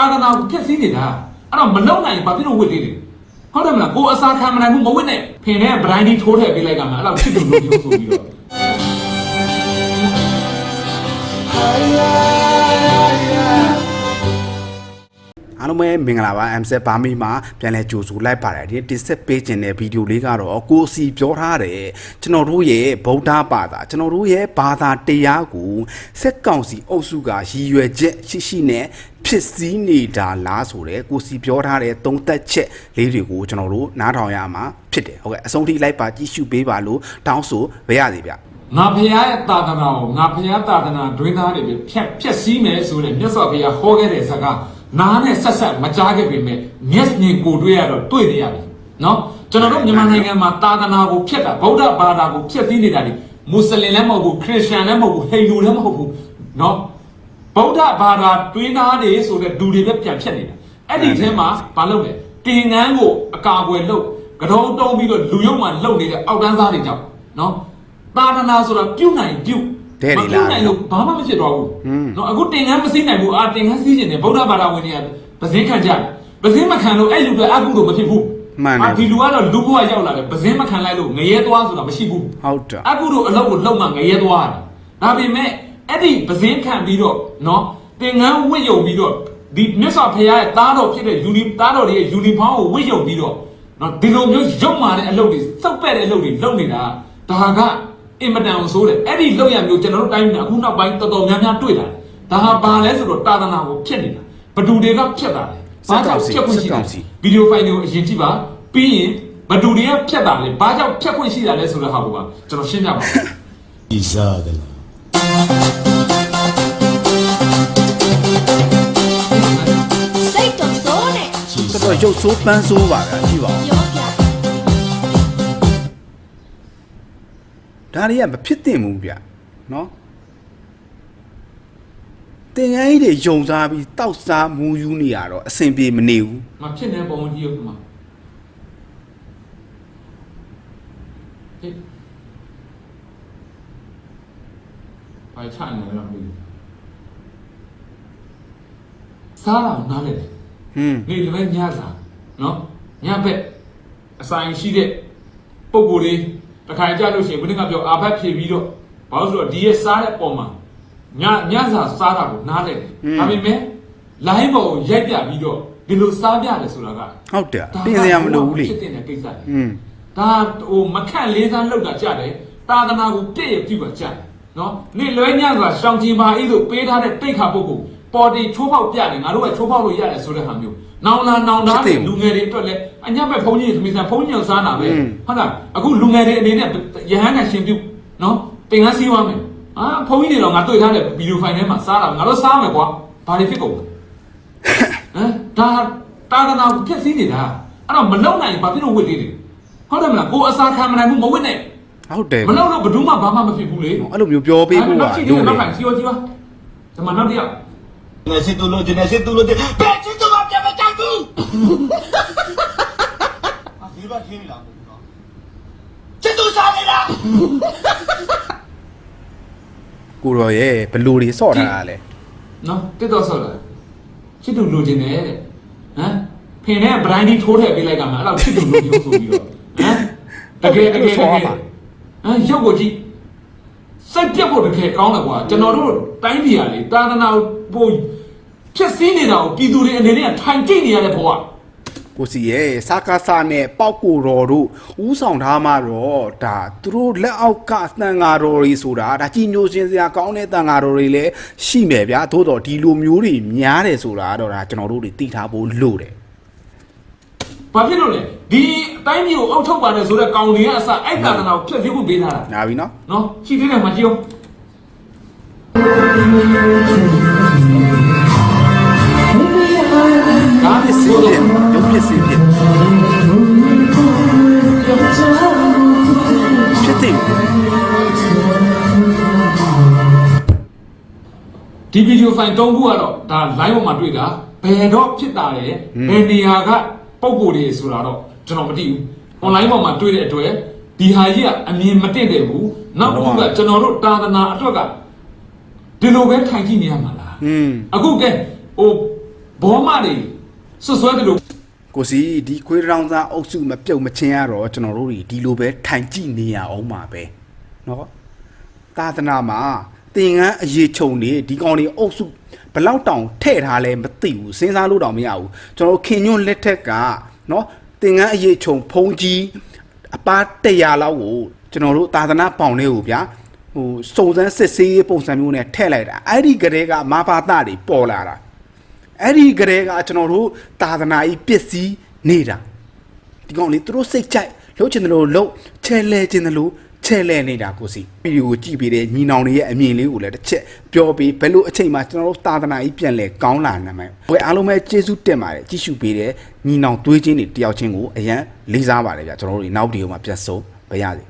တာသနာကိုဖျက်ဆီးနေတာအဲ့တော့မလုံနိုင်ရင်ဘာဖြစ်လို့ဝစ်သေးလဲဟုတ်တယ်မလားကိုအစာခံမနိုင်ဘူးမဝစ်နဲ့ဖင်နဲ့ဗရိုင်းဒီထိုးထည့်ပေးလိုက်ကမှအဲ့တော့ချစ်သူလို့ပြောဆိုပြီးတော့ ပဲမင်္ဂလာပါ M7 ဘာမီမှာပြန်လဲကြိုဆိုလိုက်ပါတယ်ဒီတစ်ဆက်ပေးခြင်းတဲ့ဗီဒီယိုလေးကတော့ကိုစီပြောထားတယ်ကျွန်တော်တို့ရဲ့ဗုဒ္ဓဘာသာကျွန်တော်တို့ရဲ့ဘာသာတရားကိုစက်ကောင်စီအုပ်စုကရည်ရွယ်ချက်ရှိရှိနဲ့ဖြစ်စည်းနေတာလားဆိုတဲ့ကိုစီပြောထားတဲ့သုံးသက်ချက်လေးတွေကိုကျွန်တော်တို့နားထောင်ရမှာဖြစ်တယ်ဟုတ်ကဲ့အဆုံးထိလိုက်ပါကြည့်ရှုပေးပါလို့တောင်းဆိုပါရစေဗျငါဖះရဲ့တာသနာကိုငါဖះတာသနာဒွင်းသားတွေပဲဖြတ်ဖြတ်စည်းမယ်ဆိုတဲ့မြတ်စွာဘုရားဟောခဲ့တဲ့စကား နားနဲ့ဆက်ဆက်မကြားခဲ့ပေမဲ့မျက်မြင်ကိုတွေ့ရတော့တွေ့နေရပြီနော်ကျွန်တော်တို့မြန်မာနိုင်ငံမှာတာသနာကိုဖျက်တာဗုဒ္ဓဘာသာကိုဖျက်စည်းနေတာဒီမွတ်စလင်လည်းမဟုတ်ဘူးခရစ်ယာန်လည်းမဟုတ်ဘူးဟိန္ဒူလည်းမဟုတ်ဘူးနော်ဗုဒ္ဓဘာသာတွင်းသားတွေဆိုတဲ့လူတွေပဲပြန်ဖြတ်နေတာအဲ့ဒီထဲမှာဘာလုပ်လဲတင်ငန်းကိုအကာအကွယ်လုပ်ကတော့တုံးပြီးတော့လူရုံမှလုံနေတဲ့အောက်တန်းသားတွေကြောင့်နော်သာသနာဆိုတာပြုတ်နိုင်ပြု တ်တဲ့လေမလားပြုတ်နိုင်လို့ဘာမှမဖြစ်တော့ဘူးဟွန်းနော်အခုတင်ငန်းမစည်းနိုင်ဘူးအာတင်ငန်းစည်းကျင်တယ်ဗုဒ္ဓဘာသာဝင်တွေကပဇင်းခံကြတယ်ပဇင်းမခံလို့အဲ့လူတွေအကုသို့မဖြစ်ဘူးမှန်တယ်အာဒီလူကတော့လူဘဝရောက်လာတယ်ပဇင်းမခံလိုက်လို့ငရဲသွားဆိုတာမရှိဘူးဟုတ်တယ်အကုသို့အလုပ်ကိုလုပ်မှငရဲသွားတယ်ဒါပေမဲ့အဲ့ဒီပဇင်းခံပြီးတော့နော်တင်ငန်းဝတ်ယုံပြီးတော့ဒီမြတ်စွာဘုရားရဲ့သားတော်ဖြစ်တဲ့ယူနီသားတော်တွေရဲ့ယူနီဖောင်းကိုဝတ်ယုံပြီးတော့နော်ဒီလိုမျိုးရုပ်မာတဲ့အလုပ်တွေစုပ်ပက်တဲ့အလုပ်တွေလုပ်နေတာဒါက အင်မတန်ဆိုးတယ်အဲ့ဒီလုပ်ရမျိုးကျွန်တော်တို့တိုင်းပြည်မှာအခုနောက်ပိုင်းတော်တော်များများတွေ့လာတယ်ဒါဟာဘာလဲဆိုတော့တာသနာကိုဖျက်နေတာဘယ်သူတွေကဖျက်တာလဲဘာကြောင့်ဖျက်ခွင့်ရှိတာလဲဗီဒီယိုဖိုင်တွေကိုအရင်ကြည့်ပါပြီးရင်ဘယ်သူတွေကဖျက်တာလဲဘာကြောင့်ဖျက်ခွင့်ရှိတာလဲဆိုတဲ့ဟာကိုပါကျွန်တော်ရှင်းပြပါမယ် Isagala. စိတ်တော်စိုးနဲ့တော်တော်ရုပ်ဆိုးပန်းဆိုးပါဗျာကြည့်ပါဦး ဒါတွေကမဖြစ်သင့်ဘူးဗျနော်တင်ငန်းကြီးတွေယုံစားပြီးတောက်စားမူယူနေရတော့အဆင်ပြေမနေဘူးမဖြစ်နေပုံကြီးရုပ်မှာဟေးဘာချနေလဲမသိဘူးစားတာနားလေတယ်ဟွန်းနေလည်းပဲညစားနော်ညဘက်အဆိုင်ရှိတဲ့ပုံကိုယ်လေး တစ်ခါကြလို့ရှိရင်ဘယ်နှကပြောအာဘတ်ဖြေပြီးတော့ဘာလို့ဆိုတော့ဒီရဲ့စားတဲ့ပုံမှာညညစားစားတာကိုနားလေတယ်ဒါပေမဲ့ line ပေါ်ကိုရိုက်ပြပြီးတော့ဒီလိုစားပြတယ်ဆိုတာကဟုတ်တယ်ပြင်စရာမလိုဘူးလေဖြစ်တဲ့ကိစ္စလေဟွန်းဒါဟိုမခန့်လေးစားလောက်တာကြတယ်တာသနာကိုပြည့်ရပြုတ်တာကြတယ်နော်နေလွဲညဆိုတာရှောင်းချင်ပါဤလို့ပေးထားတဲ့တိတ်ခါပုဂ္ဂိုလ် ပေါ်တီချိုးပေါက်ပြတယ်ငါတို့ကချိုးပေါက်လို့ရတယ်ဆိုတဲ့ဟာမျိုးနောင်လာနောင်သားလူငယ်တွေအတွက်လည်းအညက်မဲ့ဘုန်းကြီးသမီးစားဘုန်းကြီးအောင်စားတာပဲဟုတ်လားအခုလူငယ်တွေအနေနဲ့ရဟန်းကရှင်ပြုတ်နော်တင်ကန်းစည်းဝါမယ်အာဘုန်းကြီးတွေတော့ငါတွေ့ထားတဲ့ဗီဒီယိုဖိုင်ထဲမှာစားတာငါတို့စားမယ်ကွာဘာတွေဖြစ်ကုန်လဲဟမ်ဒါတာသနာကိုဖျက်ဆီးနေတာအဲ့တော့မလုံနိုင်ရင်ဘာဖြစ်လို့ဝစ်သေးလဲဟုတ်တယ်မလားကိုအစာခံမနိုင်ဘူးမဝစ်နဲ့ဟုတ်တယ်မလုံတော့ဘယ်သူမှဘာမှမဖြစ်ဘူးလေအဲ့လိုမျိုးပြောပေးဖို့ကနောက်ကြည့်လိုတယ်တယ်နောက်ခံစီရောကြီးပါဒီမှာနောက်တစ်ယောက် Necesito lo, yo necesito lo de. ¡Pechito va a pegar tú! Así va a ser la ¡Si tú sabes la! ကိုရောရဲ့ဘလူတွေစော့ထားတာလေနော်တက်တော့ဆော်လာချစ်သူလိုချင်တယ်တဲ့ဟမ်ဖင်နဲ့ဗရိုင်းဒီထိုးထည့်ပေးလိုက်ကမှအဲ့တော့ချစ်သူလိုပြောဆိုပြီးတော့ဟမ်တကယ်တကယ်တကယ်ဟမ်ရုပ်ကိုကြည့်စိတ်ပြတ်ဖို့တကယ်ကောင်းတယ်ကွာကျွန်တော်တို့တိုင်းပြည်ကလေတာသနာကိုပို့ ဖြစ်စည်းနေတာကိုပြည်သူတွေအနေနဲ့ထိုင်ကြည့်နေရတဲ့ဘဝကိုစီရဲ့စာကားစာနဲ့ပောက်ကိုတော်တို့ဥဆောင်ထားမှတော့ဒါသူတို့လက်အောက်ကတန်ဃာတော်တွေဆိုတာဒါကြီးညိုစင်စရာကောင်းတဲ့တန်ဃာတော်တွေလည်းရှိမယ်ဗျာသို့တော့ဒီလိုမျိုးတွေများတယ်ဆိုတာတော့ဒါကျွန်တော်တို့တွေသိထားဖို့လိုတယ်ဘာဖြစ်လို့လဲဒီအတိုင်းမျိုးအုပ်ထုတ်ပါတယ်ဆိုတော့ကောင်တွေကအစအဲ့တာသနာကိုဖျက်ဆီးဖို့ပေးထားတာညာပြီနော်နော်ရှိသေးတယ်မကြည့်အောင် စ္စည်းဖြင့်ရုပ်ပစ္စည်းဖြင့်ဖြစ်တယ်ဒီဗီဒီယိုဖိုင်၃ခုကတော့ဒါ live ပေါ်မှာတွေ့တာဘယ်တော့ဖြစ်တာလဲဘယ်နေရာကပုံကိုယ်တွေဆိုတာတော့ကျွန်တော်မသိဘူး online ပေါ်မှာတွေ့တဲ့အတွက်ဒီဟာကြီးကအမြင်မတင့်တယ်ဘူးနောက်တစ်ခုကကျွန်တော်တို့တာသနာအတွက်ကဒီလိုပဲထိုင်ကြည့်နေရမှာလားอืมအခုကဲဟိုဘောမတွေ ဆွဆွဲတယ်လို့ကိုစီဒီခွေးတောင်သားအုပ်စုမပြုတ်မချင်းရတော့ကျွန်တော်တို့တွေဒီလိုပဲထိုင်ကြည့်နေရအောင်ပါပဲနော်သာသနာမှာသင်္ကန်းအရေးချုံနေဒီကောင်တွေအုပ်စုဘလောက်တောင်ထဲ့ထားလဲမသိဘူးစဉ်းစားလို့တောင်မရဘူးကျွန်တော်တို့ခင်ညွန့်လက်ထက်ကနော်သင်္ကန်းအရေးချုံဖုံးကြီးအပါ100လောက်ကိုကျွန်တော်တို့သာသနာပေါင်လေးကိုဗျာဟိုစုံစမ်းစစ်ဆေးရေးပုံစံမျိုးနဲ့ထည့်လိုက်တာအဲ့ဒီကလေးကမာဘာသတွေပေါ်လာတာ အဲ့ဒီကလေးကကျွန်တော်တို့သာသနာကြီးပစ္စည်းနေတာဒီကောင်လေးသူတို့စိတ်ကြိုက်လှုပ်ချင်တယ်လို့လှုပ်ချဲလဲချင်တယ်လို့ချဲလဲနေတာကိုစီဗီဒီယိုကိုကြည့်ပြီးတဲ့ညီနောင်တွေရဲ့အမြင်လေးကိုလည်းတစ်ချက်ပြောပြီးဘယ်လိုအချိန်မှကျွန်တော်တို့သာသနာကြီးပြန်လဲကောင်းလာနိုင်မှာဘယ်အားလုံးပဲကျေးဇူးတင်ပါတယ်ကြည့်ရှုပေးတဲ့ညီနောင်သွေးချင်းတွေတယောက်ချင်းကိုအရန်လေးစားပါတယ်ဗျာကျွန်တော်တို့ဒီနောက်ဗီဒီယိုမှာပြန်ဆုံးပါရစေ